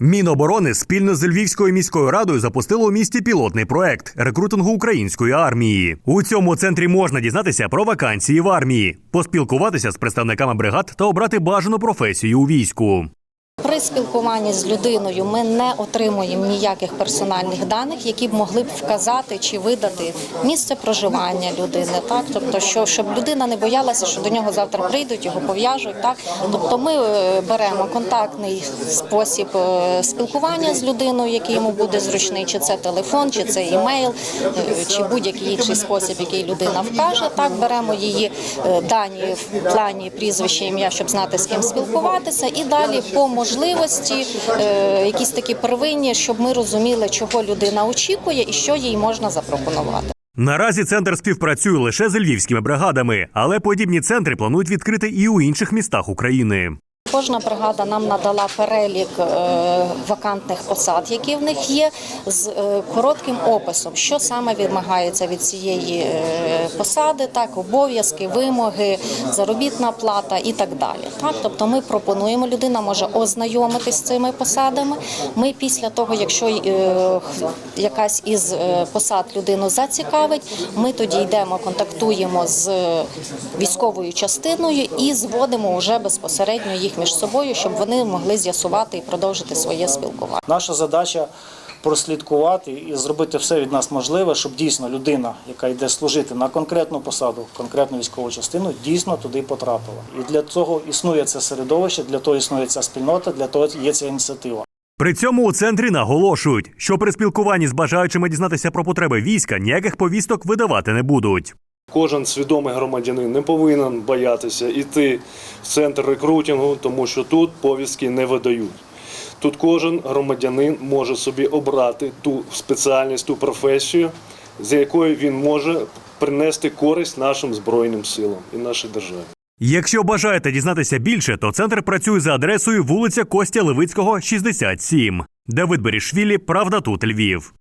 Міноборони спільно з Львівською міською радою запустило у місті пілотний проект рекрутингу української армії. У цьому центрі можна дізнатися про вакансії в армії, поспілкуватися з представниками бригад та обрати бажану професію у війську. При спілкуванні з людиною ми не отримуємо ніяких персональних даних, які б могли б вказати чи видати місце проживання людини. Так, тобто, що щоб людина не боялася, що до нього завтра прийдуть, його пов'яжуть. Так, тобто, ми е, беремо контактний спосіб е, спілкування з людиною, який йому буде зручний, чи це телефон, чи це імейл, е, чи будь-який інший спосіб, який людина вкаже. Так, беремо її дані в плані прізвище, ім'я, щоб знати з ким спілкуватися, і далі по можливості е, якісь такі первинні, щоб ми розуміли, чого людина очікує і що їй можна запропонувати. Наразі центр співпрацює лише з львівськими бригадами, але подібні центри планують відкрити і у інших містах України. Кожна бригада нам надала перелік е, вакантних посад, які в них є, з е, коротким описом, що саме вимагається від цієї посади, так обов'язки, вимоги, заробітна плата і так далі. Так, тобто ми пропонуємо, людина може ознайомитись з цими посадами. Ми після того, якщо е, якась із е, посад людину зацікавить, ми тоді йдемо, контактуємо з військовою частиною і зводимо вже безпосередньо їх між собою, щоб вони могли з'ясувати і продовжити своє спілкування. Наша задача прослідкувати і зробити все від нас можливе, щоб дійсно людина, яка йде служити на конкретну посаду, в конкретну військову частину, дійсно туди потрапила. І для цього існує це середовище, для того існує ця спільнота, для того є ця ініціатива. При цьому у центрі наголошують, що при спілкуванні з бажаючими дізнатися про потреби війська ніяких повісток видавати не будуть. Кожен свідомий громадянин не повинен боятися йти в центр рекрутингу, тому що тут повістки не видають. Тут кожен громадянин може собі обрати ту спеціальність, ту професію, з якою він може принести користь нашим збройним силам і нашій державі. Якщо бажаєте дізнатися більше, то центр працює за адресою вулиця Костя Левицького, 67. Давид Берішвілі, Правда тут Львів.